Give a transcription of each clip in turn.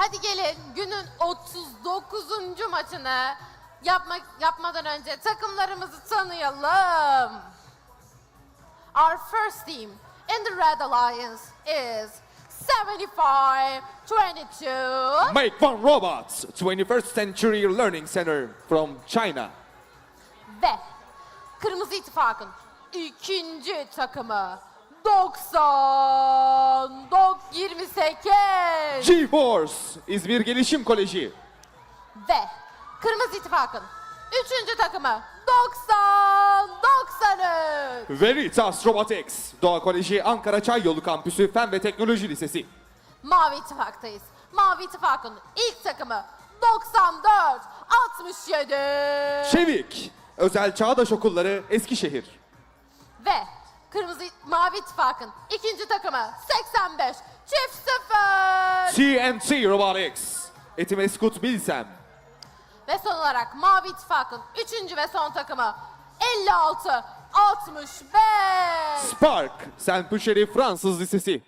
Hadi gelin günün 39. maçını yapmak yapmadan önce takımlarımızı tanıyalım. Our first team in the Red Alliance is 75-22. Make One Robots, 21st Century Learning Center from China. Ve Kırmızı İttifak'ın ikinci takımı 90 28 GeForce, İzmir Gelişim Koleji. ve Kırmızı İttifak'ın üçüncü takımı 90 93 Veritas Robotics, Doğa Koleji Ankara Çayyolu Kampüsü Fen ve Teknoloji Lisesi. Mavi İttifak'tayız. Mavi İttifak'ın ilk takımı 94 67 Çevik, Özel Çağdaş Okulları Eskişehir. ve Kırmızı Mavi İttifak'ın ikinci takımı 85 çift 0 TNT Robotics, Etimeskut Bilsem. Ve son olarak Mavi İttifak'ın üçüncü ve son takımı 56 65 Spark, Saint Pucheri Fransız Lisesi.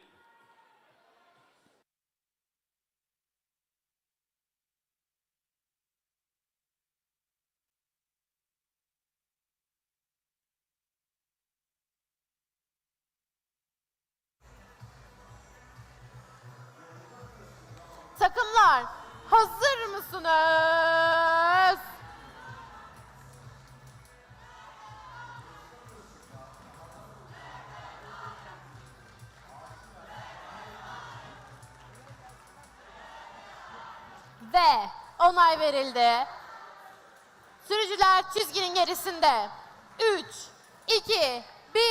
Takımlar hazır mısınız? Ve onay verildi. Sürücüler çizginin gerisinde. 3, 2, 1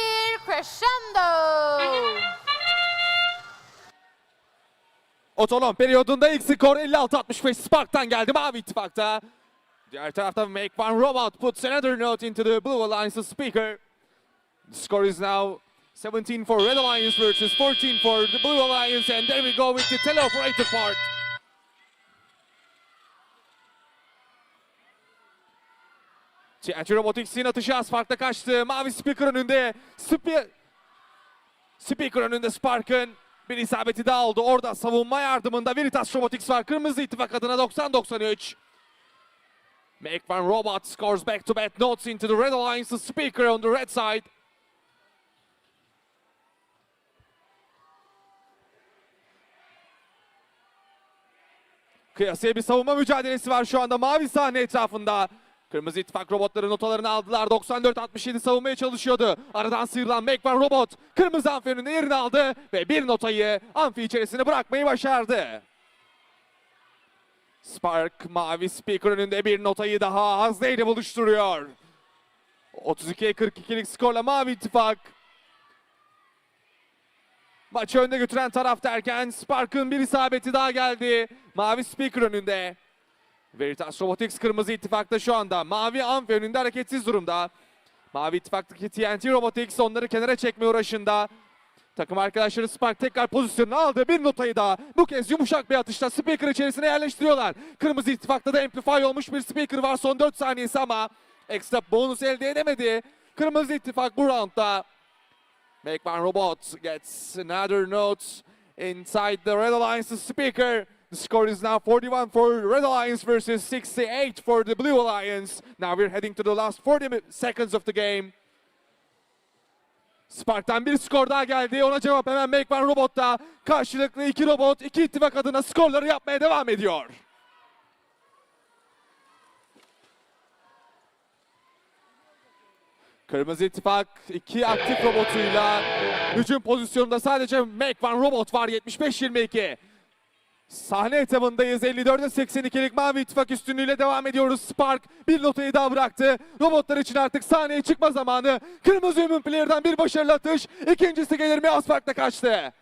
crescendo. Otonom periyodunda ilk skor 56-65 Spark'tan geldi Mavi İttifak'ta. Diğer tarafta Make One Robot puts another note into the Blue Alliance's speaker. The score is now 17 for Red Alliance versus 14 for the Blue Alliance and there we go with the teleoperator part. TNT Robotics'in atışı Aspark'ta kaçtı. Mavi Speaker önünde. Spe Speaker önünde Spark'ın bir isabeti daha oldu. Orada savunma yardımında Veritas Robotics var. Kırmızı ittifak adına 90-93. Make one robot scores back to back notes into the Red Alliance's speaker on the red side. Kıyasaya bir savunma mücadelesi var şu anda mavi sahne etrafında. Kırmızı ittifak robotları notalarını aldılar. 94-67 savunmaya çalışıyordu. Aradan sıyrılan One Robot kırmızı amfi önünde yerini aldı ve bir notayı amfi içerisine bırakmayı başardı. Spark mavi speaker önünde bir notayı daha Hazne ile buluşturuyor. 32'ye 42'lik skorla mavi ittifak Maçı önde götüren taraf derken Spark'ın bir isabeti daha geldi. Mavi Speaker önünde. Veritas Robotics kırmızı ittifakta şu anda. Mavi Amfi önünde hareketsiz durumda. Mavi ittifaktaki TNT Robotics onları kenara çekme uğraşında. Takım arkadaşları Spark tekrar pozisyonunu aldı. Bir notayı daha bu kez yumuşak bir atışla Speaker içerisine yerleştiriyorlar. Kırmızı ittifakta da Amplify olmuş bir Speaker var son 4 saniyesi ama ekstra bonus elde edemedi. Kırmızı ittifak bu roundda Make One Robot gets another note inside the Red Alliance's speaker. The score is now 41 for Red Alliance versus 68 for the Blue Alliance. Now we're heading to the last 40 mi- seconds of the game. Spark'tan bir skor daha geldi. Ona cevap hemen Make One Robot'ta. Karşılıklı iki robot, iki ittifak adına skorları yapmaya devam ediyor. Kırmızı ittifak iki aktif robotuyla hücum pozisyonunda sadece Make One robot var 75-22. Sahne etabındayız 54'e 82'lik mavi ittifak üstünlüğüyle devam ediyoruz. Spark bir notayı daha bıraktı. Robotlar için artık sahneye çıkma zamanı. Kırmızı Human Player'dan bir başarılı atış. İkincisi gelir mi Aspark'ta kaçtı.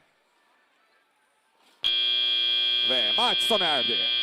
Ve maç sona erdi.